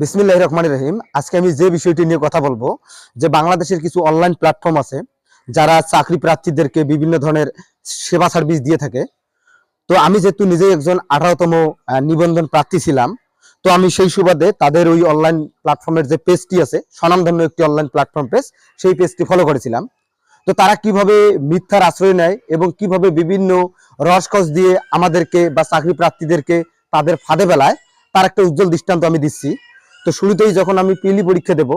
বিসমিল্লাহ রহমান রহিম। আজকে আমি যে বিষয়টি নিয়ে কথা বলব, যে বাংলাদেশের কিছু অনলাইন প্ল্যাটফর্ম আছে, যারা চাকরি প্রার্থীদেরকে বিভিন্ন ধরনের সেবা সার্ভিস দিয়ে থাকে। তো আমি যেহেতু নিজেই একজন আঠারোতম নিবন্ধন প্রার্থী ছিলাম, তো আমি সেই সুবাদে তাদের ওই অনলাইন প্ল্যাটফর্মের যে পেজটি আছে, স্বনামধন্য একটি অনলাইন প্ল্যাটফর্ম পেজ সেই পেজটি ফলো করেছিলাম। তো তারা কীভাবে মিথ্যার আশ্রয় নেয় এবং কীভাবে বিভিন্ন রসকস দিয়ে আমাদেরকে বা চাকরি প্রার্থীদেরকে তাদের ফাঁদে বেলায় তার একটা উজ্জ্বল দৃষ্টান্ত আমি দিচ্ছি। তো শুরুতেই যখন আমি পিলি পরীক্ষা দেব,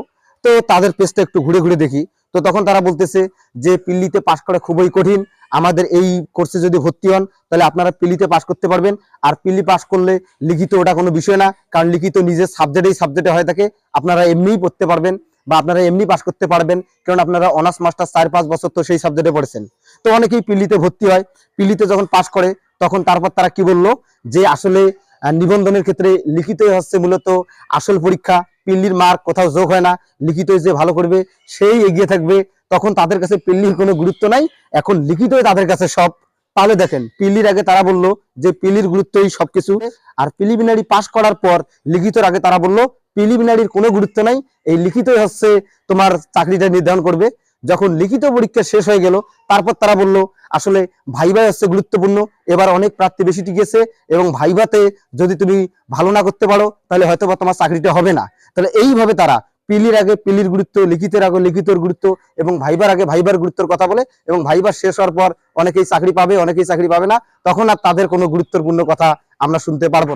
তো তাদের পেজটা একটু ঘুরে ঘুরে দেখি। তো তখন তারা বলতেছে যে পিল্লিতে পাশ করা খুবই কঠিন, আমাদের এই কোর্সে যদি ভর্তি হন, তাহলে আপনারা পিলিতে পাশ করতে পারবেন। আর পিলি পাশ করলে লিখিত ওটা কোনো বিষয় না, কারণ লিখিত নিজের সাবজেক্টেই সাবজেক্টে হয়ে থাকে, আপনারা এমনিই পড়তে পারবেন বা আপনারা এমনি পাশ করতে পারবেন, কারণ আপনারা অনার্স মাস্টার চার পাঁচ বছর তো সেই সাবজেক্টে পড়েছেন। তো অনেকেই পিলিতে ভর্তি হয় পিলিতে যখন পাশ করে, তখন তারপর তারা কি বলল যে, আসলে নিবন্ধনের ক্ষেত্রে লিখিতই হচ্ছে মূলত আসল পরীক্ষা, পিল্লির মার্ক কোথাও যোগ হয় না, লিখিতই যে ভালো করবে, সেই এগিয়ে থাকবে। তখন তাদের কাছে পিল্লির কোনো গুরুত্ব নাই। এখন লিখিতই তাদের কাছে সব। তাহলে দেখেন, পিল্লির আগে তারা বলল যে পিলির গুরুত্বই সবকিছু। আর প্রিলিমিনারি পাশ করার পর লিখিতর আগে তারা বলল প্রিলিমিনারির কোনো গুরুত্ব নাই। এই লিখিতই হচ্ছে তোমার চাকরিটা নির্ধারণ করবে। যখন লিখিত পরীক্ষা শেষ হয়ে গেল, তারপর তারা বলল, আসলে ভাইভাই হচ্ছে গুরুত্বপূর্ণ, এবার অনেক প্রার্থী বেশি টিকেছে এবং ভাইভাতে যদি তুমি ভালো না করতে পারো, তাহলে হয়তো বা তোমার চাকরিটা হবে না তাহলে এইভাবে তারা পিলির আগে পিলির গুরুত্ব, লিখিতের আগে লিখিতর গুরুত্ব এবং ভাইবার আগে ভাইবার গুরুত্বের কথা বলে এবং ভাইবার শেষ হওয়ার পর অনেকেই চাকরি পাবে, অনেকেই চাকরি পাবে না, তখন আর তাদের কোনো গুরুত্বপূর্ণ কথা আমরা শুনতে পারব।